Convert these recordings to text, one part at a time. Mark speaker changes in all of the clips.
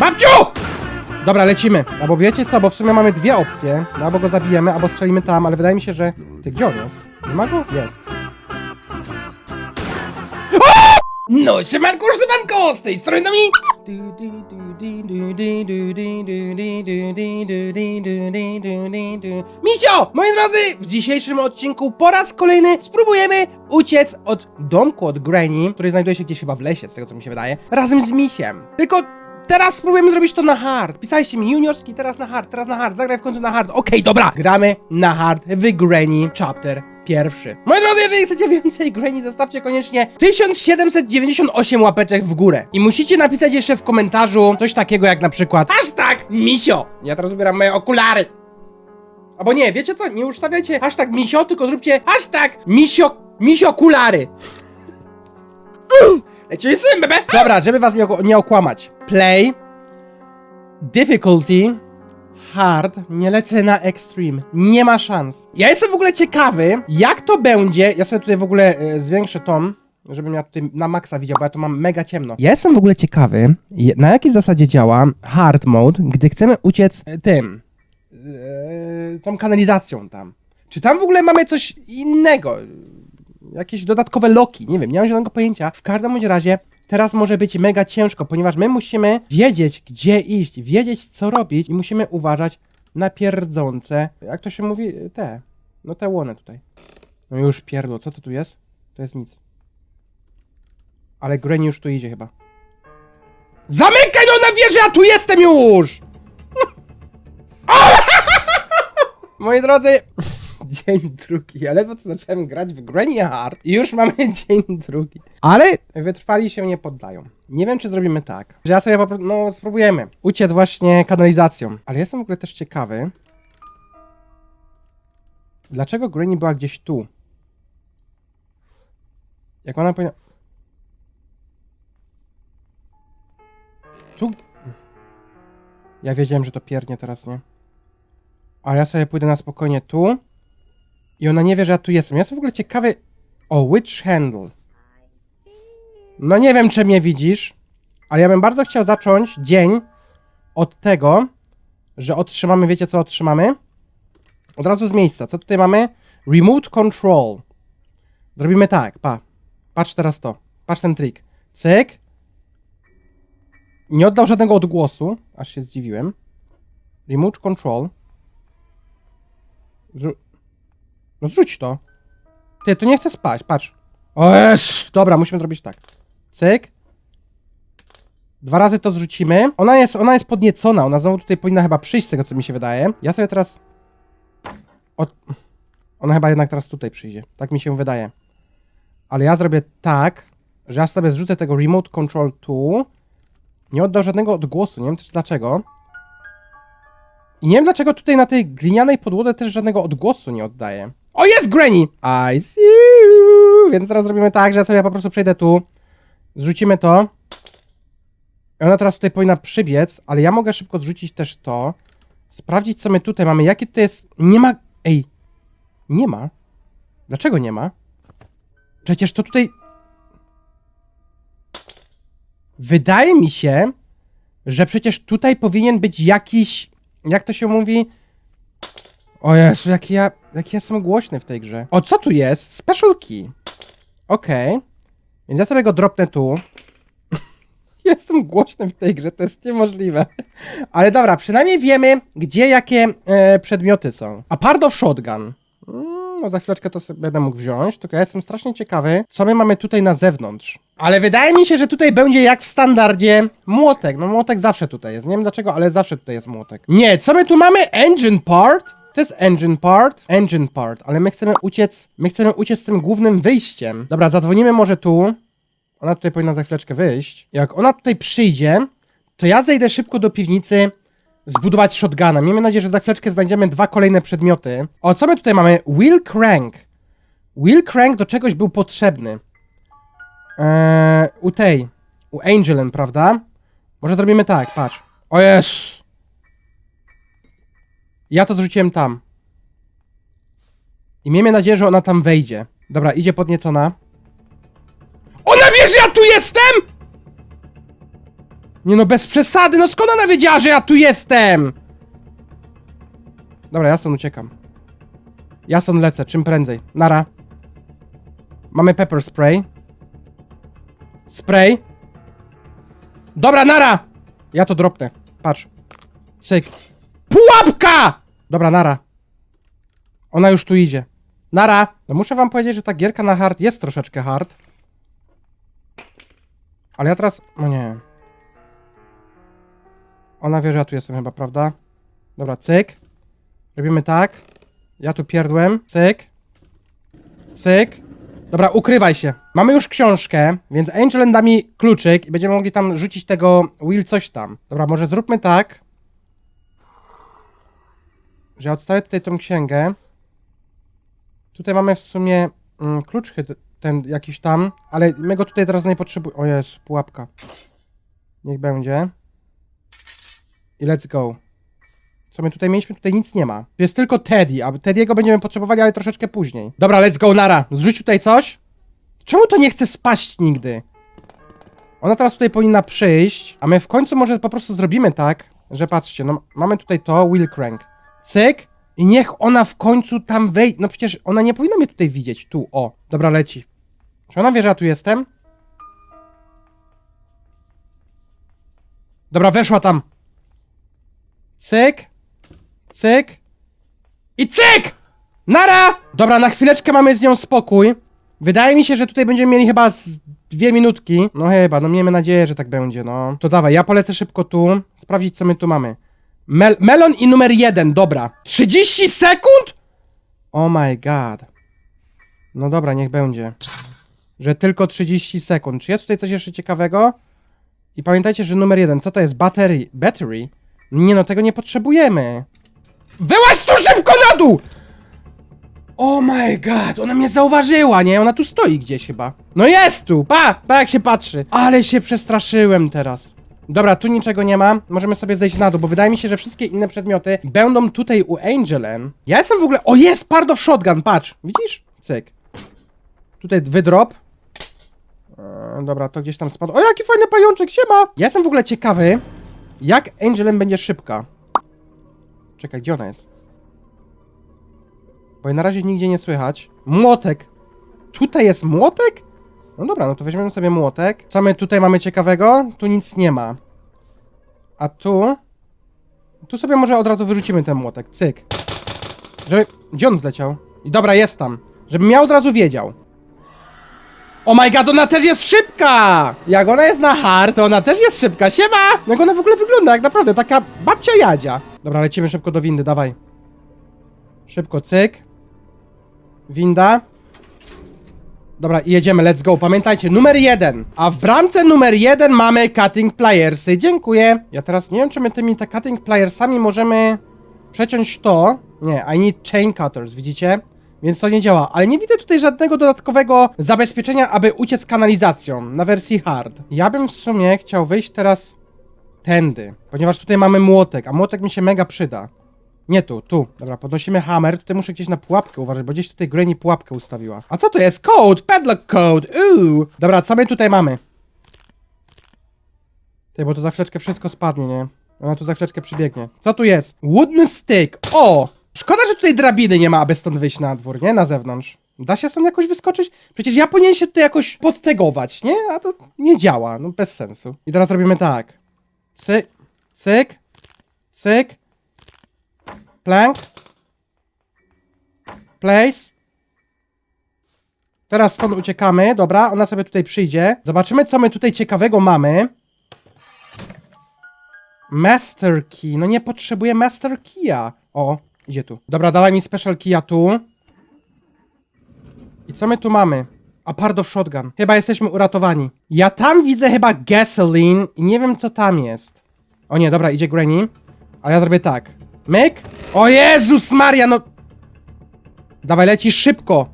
Speaker 1: Babciu! Dobra, lecimy. Albo wiecie co, bo w sumie mamy dwie opcje. No, albo go zabijemy, albo strzelimy tam, ale wydaje mi się, że... Ty, gdzie on jest? Nie ma go? Jest. No, siemanko, siemanko, z tej strony mi... Misio! Moi drodzy, w dzisiejszym odcinku po raz kolejny spróbujemy uciec od domku od Granny, który znajduje się gdzieś chyba w lesie, z tego co mi się wydaje, razem z misiem. Tylko Teraz spróbujemy zrobić to na hard. Pisaliście mi juniorski, teraz na hard, teraz na hard, zagraj w końcu na hard. Okej, dobra, gramy na hard w Granny Chapter pierwszy. Moi drodzy, jeżeli chcecie więcej Granny, zostawcie koniecznie 1798 łapeczek w górę. I musicie napisać jeszcze w komentarzu coś takiego jak na przykład hashtag misio. Ja teraz ubieram moje okulary. Albo nie, wiecie co, nie ustawiajcie hashtag misio, tylko zróbcie hashtag misio, misio okulary. Lecimy z tym, bebe! Dobra, żeby was nie, nie okłamać. Play. Difficulty. Hard. Nie lecę na extreme. Nie ma szans. Ja jestem w ogóle ciekawy, jak to będzie. Ja sobie tutaj w ogóle e, zwiększę tom, żebym ja tutaj na maksa widział, bo ja tu mam mega ciemno. Ja jestem w ogóle ciekawy, na jakiej zasadzie działa hard mode, gdy chcemy uciec e, tym. e, tą kanalizacją tam. Czy tam w ogóle mamy coś innego? Jakieś dodatkowe loki, nie wiem, nie mam zielonego pojęcia. W każdym bądź razie teraz może być mega ciężko, ponieważ my musimy wiedzieć, gdzie iść, wiedzieć, co robić i musimy uważać na pierdzące, jak to się mówi, te, no te łone tutaj. No już pierdło, co to tu jest? To jest nic. Ale Granny już tu idzie chyba. Zamykaj no na wieży, a tu jestem już! Moi drodzy, dzień drugi. Ja ledwo co zacząłem grać w Granny Hard i już mamy dzień drugi. Ale wytrwali się nie poddają. Nie wiem, czy zrobimy tak, że ja sobie po prostu, no spróbujemy uciec właśnie kanalizacją. Ale jestem w ogóle też ciekawy, dlaczego Granny była gdzieś tu? Jak ona powinna... Tu... Ja wiedziałem, że to piernie teraz, nie? Ale ja sobie pójdę na spokojnie tu. I ona nie wie, że ja tu jestem. Ja jestem w ogóle ciekawy. O, Witch Handle. No nie wiem, czy mnie widzisz, ale ja bym bardzo chciał zacząć dzień od tego, że otrzymamy, wiecie co otrzymamy? Od razu z miejsca. Co tutaj mamy? Remote Control. Zrobimy tak, pa. Patrz teraz to. Patrz ten trik. Cyk. Nie oddał żadnego odgłosu, aż się zdziwiłem. Remote Control. No zrzuć to. Ty, tu nie chcę spać, patrz. O jest! Dobra, musimy zrobić tak. Cyk. Dwa razy to zrzucimy. Ona jest, ona jest podniecona, ona znowu tutaj powinna chyba przyjść z tego, co mi się wydaje. Ja sobie teraz... Od... Ona chyba jednak teraz tutaj przyjdzie. Tak mi się wydaje. Ale ja zrobię tak, że ja sobie zrzucę tego remote control tu. Nie oddał żadnego odgłosu, nie wiem też dlaczego. I nie wiem dlaczego tutaj na tej glinianej podłodze też żadnego odgłosu nie oddaje. O, jest Granny! I see you! Więc teraz zrobimy tak, że sobie po prostu przejdę tu. Zrzucimy to. I ona teraz tutaj powinna przybiec, ale ja mogę szybko zrzucić też to. Sprawdzić, co my tutaj mamy. Jakie tutaj jest... Nie ma... Ej. Nie ma. Dlaczego nie ma? Przecież to tutaj... Wydaje mi się, że przecież tutaj powinien być jakiś... Jak to się mówi? O Jezu, jaki ja, jaki ja jestem głośny w tej grze. O, co tu jest? Special key. Okej. Więc ja sobie go dropnę tu. jestem głośny w tej grze, to jest niemożliwe. Ale dobra, przynajmniej wiemy, gdzie jakie e, przedmioty są. A part of shotgun. Mm, No za chwileczkę to sobie będę mógł wziąć, tylko ja jestem strasznie ciekawy, co my mamy tutaj na zewnątrz. Ale wydaje mi się, że tutaj będzie jak w standardzie młotek. No młotek zawsze tutaj jest. Nie wiem dlaczego, ale zawsze tutaj jest młotek. Nie, co my tu mamy? Engine part? To jest engine part, engine part, ale my chcemy uciec, my chcemy uciec z tym głównym wyjściem. Dobra, zadzwonimy może tu. Ona tutaj powinna za chwileczkę wyjść. Jak ona tutaj przyjdzie, to ja zejdę szybko do piwnicy zbudować shotguna. Miejmy nadzieję, że za chwileczkę znajdziemy dwa kolejne przedmioty. O, co my tutaj mamy? Wheel crank. Wheel crank do czegoś był potrzebny. Eee, u tej. U Angelin, prawda? Może zrobimy tak, patrz. O jest! Ja to zrzuciłem tam. I miejmy nadzieję, że ona tam wejdzie. Dobra, idzie podniecona. Ona wie, że ja tu jestem?! Nie no, bez przesady, no skąd ona wiedziała, że ja tu jestem? Dobra, ja uciekam. Ja lecę, czym prędzej. Nara. Mamy pepper spray. Spray. Dobra, nara! Ja to dropnę. Patrz. Cyk. Pułapka! Dobra, nara. Ona już tu idzie. Nara! No muszę wam powiedzieć, że ta gierka na hard jest troszeczkę hard. Ale ja teraz... No nie. Ona wie, że ja tu jestem chyba, prawda? Dobra, cyk. Robimy tak. Ja tu pierdłem. Cyk. Cyk. Dobra, ukrywaj się. Mamy już książkę, więc Angel da mi kluczyk i będziemy mogli tam rzucić tego Will coś tam. Dobra, może zróbmy tak. Że odstawię tutaj tą księgę. Tutaj mamy w sumie mm, klucz ten jakiś tam, ale my go tutaj teraz nie potrzebujemy. O jest, pułapka. Niech będzie. I let's go. Co my tutaj mieliśmy? Tutaj nic nie ma. Jest tylko Teddy, a Teddy'ego będziemy potrzebowali, ale troszeczkę później. Dobra, let's go, Nara. Zrzuć tutaj coś. Czemu to nie chce spaść nigdy? Ona teraz tutaj powinna przyjść, a my w końcu może po prostu zrobimy tak, że patrzcie, no mamy tutaj to, Will Crank. Cyk. I niech ona w końcu tam wejdzie. No przecież ona nie powinna mnie tutaj widzieć. Tu, o. Dobra, leci. Czy ona wie, że ja tu jestem? Dobra, weszła tam. Cyk. Cyk. I cyk! Nara! Dobra, na chwileczkę mamy z nią spokój. Wydaje mi się, że tutaj będziemy mieli chyba z dwie minutki. No chyba, no miejmy nadzieję, że tak będzie, no. To dawaj, ja polecę szybko tu, sprawdzić co my tu mamy. Mel melon i numer jeden, dobra. 30 sekund? Oh my god. No dobra, niech będzie. Że tylko 30 sekund. Czy jest tutaj coś jeszcze ciekawego? I pamiętajcie, że numer jeden, co to jest? Battery. Battery? Nie no, tego nie potrzebujemy. Wyłaź tu szybko na dół! Oh my god, ona mnie zauważyła, nie? Ona tu stoi gdzieś chyba. No jest tu, pa, pa jak się patrzy. Ale się przestraszyłem teraz. Dobra, tu niczego nie ma. Możemy sobie zejść na dół, bo wydaje mi się, że wszystkie inne przedmioty będą tutaj u Angelen. Ja jestem w ogóle... O, jest part of shotgun, patrz. Widzisz? Cyk. Tutaj wydrop. Eee, dobra, to gdzieś tam spadł. O, jaki fajny pajączek, siema! Ja jestem w ogóle ciekawy, jak Angelem będzie szybka. Czekaj, gdzie ona jest? Bo jej na razie nigdzie nie słychać. Młotek! Tutaj jest młotek? No dobra, no to weźmiemy sobie młotek. Co my tutaj mamy ciekawego? Tu nic nie ma. A tu? Tu sobie może od razu wyrzucimy ten młotek. Cyk. Żeby... Gdzie on zleciał? I dobra, jest tam. Żebym ja od razu wiedział. Oh my god, ona też jest szybka! Jak ona jest na hard, to ona też jest szybka. Siema! Jak ona w ogóle wygląda, jak naprawdę, taka babcia Jadzia. Dobra, lecimy szybko do windy, dawaj. Szybko, cyk. Winda. Dobra, jedziemy, let's go. Pamiętajcie, numer jeden. A w bramce numer jeden mamy cutting pliersy. Dziękuję. Ja teraz nie wiem, czy my tymi te cutting pliersami możemy przeciąć to. Nie, I need chain cutters, widzicie? Więc to nie działa. Ale nie widzę tutaj żadnego dodatkowego zabezpieczenia, aby uciec kanalizacją na wersji hard. Ja bym w sumie chciał wyjść teraz tędy, ponieważ tutaj mamy młotek, a młotek mi się mega przyda. Nie tu, tu. Dobra, podnosimy hammer. Tutaj muszę gdzieś na pułapkę uważać, bo gdzieś tutaj Granny pułapkę ustawiła. A co to jest? Code! Padlock code! Uuu! Dobra, co my tutaj mamy? Ty, bo to za chwileczkę wszystko spadnie, nie? Ona tu za chwileczkę przybiegnie. Co tu jest? Wooden stick! O! Szkoda, że tutaj drabiny nie ma, aby stąd wyjść na dwór, nie? Na zewnątrz. Da się stąd jakoś wyskoczyć? Przecież ja powinien się tutaj jakoś podtegować, nie? A to nie działa, no bez sensu. I teraz robimy tak. Cyk, cyk, cyk, plank, place. Teraz stąd uciekamy, dobra, ona sobie tutaj przyjdzie. Zobaczymy, co my tutaj ciekawego mamy. Master key, no nie potrzebuję master keya. O, idzie tu. Dobra, dawaj mi special keya tu. I co my tu mamy? A part of shotgun. Chyba jesteśmy uratowani. Ja tam widzę chyba gasoline i nie wiem co tam jest. O nie, dobra, idzie Granny. Ale ja zrobię tak. Myk. O Jezus Maria, no... Dawaj, leci szybko.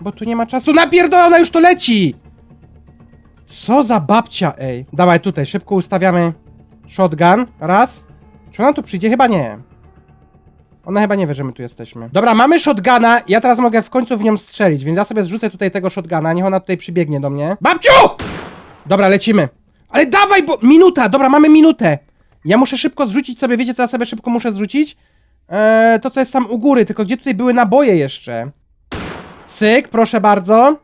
Speaker 1: Bo tu nie ma czasu. Napierdolona już to leci! Co za babcia, ej. Dawaj, tutaj, szybko ustawiamy shotgun. Raz. Czy ona tu przyjdzie? Chyba nie. Ona chyba nie wie, że my tu jesteśmy. Dobra, mamy shotguna. Ja teraz mogę w końcu w nią strzelić, więc ja sobie zrzucę tutaj tego shotguna. Niech ona tutaj przybiegnie do mnie. Babciu! Dobra, lecimy. Ale dawaj, bo... Minuta! Dobra, mamy minutę. Ja muszę szybko zrzucić sobie, wiecie co ja sobie szybko muszę zrzucić? Eee, to co jest tam u góry, tylko gdzie tutaj były naboje jeszcze? Cyk, proszę bardzo.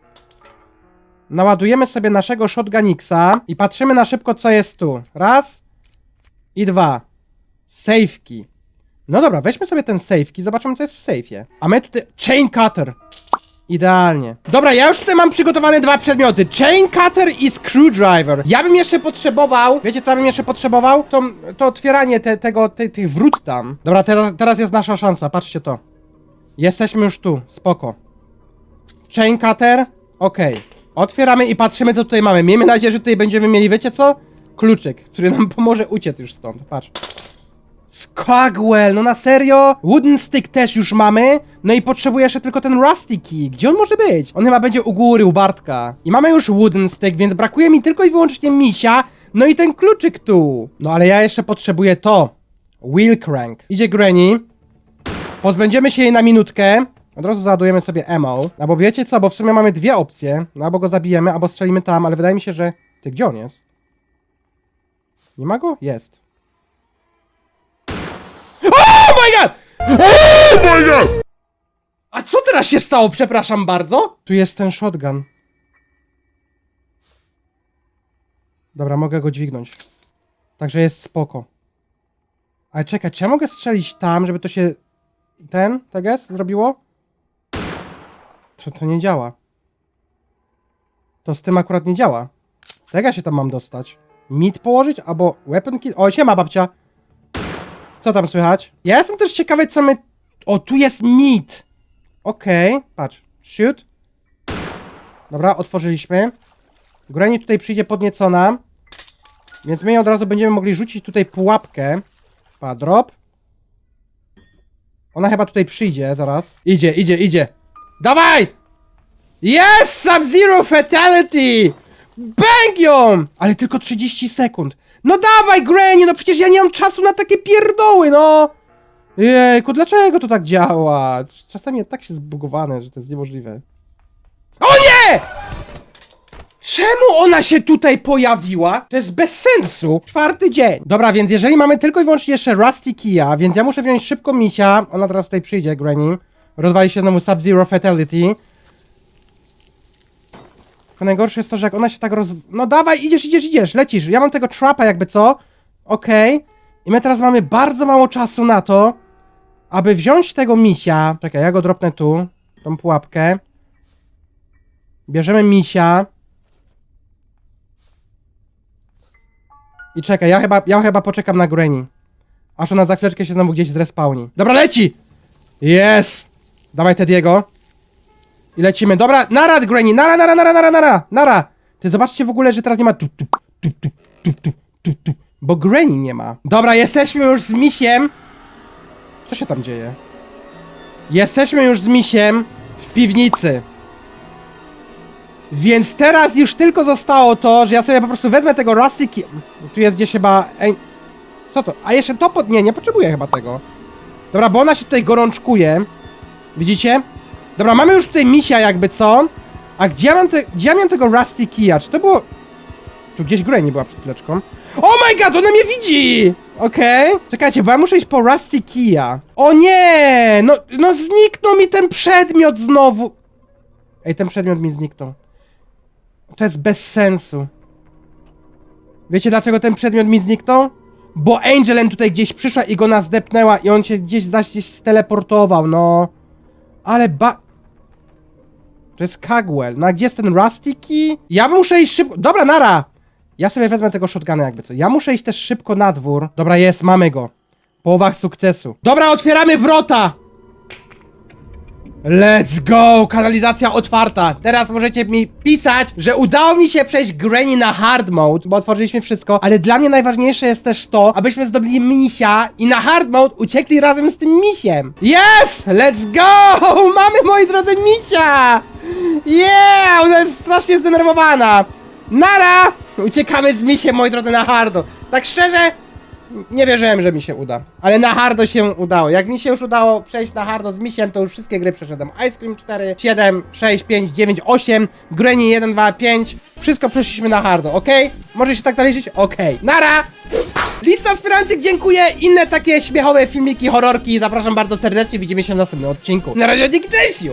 Speaker 1: Naładujemy sobie naszego shotguniksa i patrzymy na szybko, co jest tu. Raz i dwa. Safeki. No dobra, weźmy sobie ten safeki, zobaczymy, co jest w safeie. A my tutaj... Chain cutter. Idealnie. Dobra, ja już tutaj mam przygotowane dwa przedmioty. Chain cutter i screwdriver. Ja bym jeszcze potrzebował... Wiecie, co bym jeszcze potrzebował? To, to otwieranie te, tego, te, tych wrót tam. Dobra, teraz, teraz jest nasza szansa, patrzcie to. Jesteśmy już tu, spoko. Chain cutter, okej. Otwieramy i patrzymy, co tutaj mamy. Miejmy nadzieję, że tutaj będziemy mieli, wiecie co? Kluczyk, który nam pomoże uciec już stąd. Patrz. Skagwell, no na serio? Wooden stick też już mamy. No i potrzebuję jeszcze tylko ten rusty key. Gdzie on może być? On chyba będzie u góry, u Bartka. I mamy już wooden stick, więc brakuje mi tylko i wyłącznie misia. No i ten kluczyk tu. No ale ja jeszcze potrzebuję to. Wheel crank. Idzie Granny. Pozbędziemy się jej na minutkę. Od razu załadujemy sobie ammo. Albo wiecie co, bo w sumie mamy dwie opcje. No albo go zabijemy, albo strzelimy tam, ale wydaje mi się, że... Ty, gdzie on jest? Nie ma go? Jest. Oh my god!
Speaker 2: Oh my god!
Speaker 1: A co teraz się stało, przepraszam bardzo? Tu jest ten shotgun. Dobra, mogę go dźwignąć. Także jest spoko. Ale czekaj, czy ja mogę strzelić tam, żeby to się... Ten, tak jest, zrobiło? Czy to nie działa? To z tym akurat nie działa. To jak ja się tam mam dostać? Mit położyć? Albo weapon kit? O, siema babcia! Co tam słychać? Ja jestem też ciekawy, co my... O, tu jest mit! Okej, patrz. Shoot. Dobra, otworzyliśmy. Granny tutaj przyjdzie podniecona. Więc my od razu będziemy mogli rzucić tutaj pułapkę. Pa, drop. Ona chyba tutaj przyjdzie zaraz. Idzie, idzie, idzie. Dawaj! Yes! Sub-Zero Fatality! Bang ją! Ale tylko 30 sekund. No dawaj, Granny, no przecież ja nie mam czasu na takie pierdoły, no! Jejku, dlaczego to tak działa? Czasami tak się zbugowane, że to jest niemożliwe. O nie! Czemu ona się tutaj pojawiła? To jest bez sensu. Czwarty dzień. Dobra, więc jeżeli mamy tylko i wyłącznie jeszcze Rusty Kia, więc ja muszę wziąć szybko misia. Ona teraz tutaj przyjdzie, Granny. Rozwali się znowu Sub-Zero Fatality. Tylko najgorsze jest to, że jak ona się tak roz... No dawaj, idziesz, idziesz, idziesz, lecisz. Ja mam tego trapa jakby co. Okej. I my teraz mamy bardzo mało czasu na to, aby wziąć tego misia. Czekaj, ja go dropnę tu. Tą pułapkę. Bierzemy misia. I czekaj, ja chyba, ja chyba poczekam na Granny. Aż ona za chwileczkę się znowu gdzieś zrespawni. Dobra, leci! Jest! Dawaj Tediego. I lecimy. Dobra, narad, Granny, nara, nara, nara, nara, nara, nara. Ty zobaczcie w ogóle, że teraz nie ma tu, tu, tu, tu, tu, tu, tu, tu. Bo Granny nie ma. Dobra, jesteśmy już z misiem. Co się tam dzieje? Jesteśmy już z misiem w piwnicy. Więc teraz już tylko zostało to, że ja sobie po prostu wezmę tego Rusty Key. Tu jest gdzieś chyba... Ej, co to? A jeszcze to pod... Nie, nie potrzebuję chyba tego. Dobra, bo ona się tutaj gorączkuje. Widzicie? Dobra, mamy już tutaj misia jakby, co? A gdzie ja mam, te... gdzie ja miałem tego Rusty Keya? Czy to było... Tu gdzieś Granny była przed chwileczką. Oh my god, ona mnie widzi! Okej. Czekajcie, bo ja muszę iść po Rusty Keya. O nie! No, no zniknął mi ten przedmiot znowu. Ej, ten przedmiot mi zniknął. To jest bez sensu. Wiecie dlaczego ten przedmiot mi zniknął? Bo Angelen tutaj gdzieś przyszła i go nas zdepnęła i on się gdzieś zaś gdzieś steleportował, no. Ale ba... To jest Cagwell. No a gdzie jest ten Rusty Key? Ja muszę iść szybko... Dobra, nara! Ja sobie wezmę tego shotguna jakby co. Ja muszę iść też szybko na dwór. Dobra, jest, mamy go. Połowa sukcesu. Dobra, otwieramy wrota! Let's go! Kanalizacja otwarta. Teraz możecie mi pisać, że udało mi się przejść Granny na hard mode, bo otworzyliśmy wszystko, ale dla mnie najważniejsze jest też to, abyśmy zdobyli misia i na hard mode uciekli razem z tym misiem. Yes! Let's go! Mamy, moi drodzy, misia! Yeah! Ona jest strasznie zdenerwowana. Nara! Uciekamy z misiem, moi drodzy, na hardo. Tak szczerze, nie wierzyłem, że mi się uda. Ale na hardo się udało. Jak mi się już udało przejść na hardo z misiem, to już wszystkie gry przeszedłem. Ice Cream 4, 7, 6, 5, 9, 8, Granny 1, 2, 5. Wszystko przeszliśmy na hardo, ok? Może się tak zależeć? Okej. Nara! Lista wspierających, dziękuję! Inne takie śmiechowe filmiki, horrorki zapraszam bardzo serdecznie. Widzimy się w następnym odcinku. Na razie, dzięki, cześć!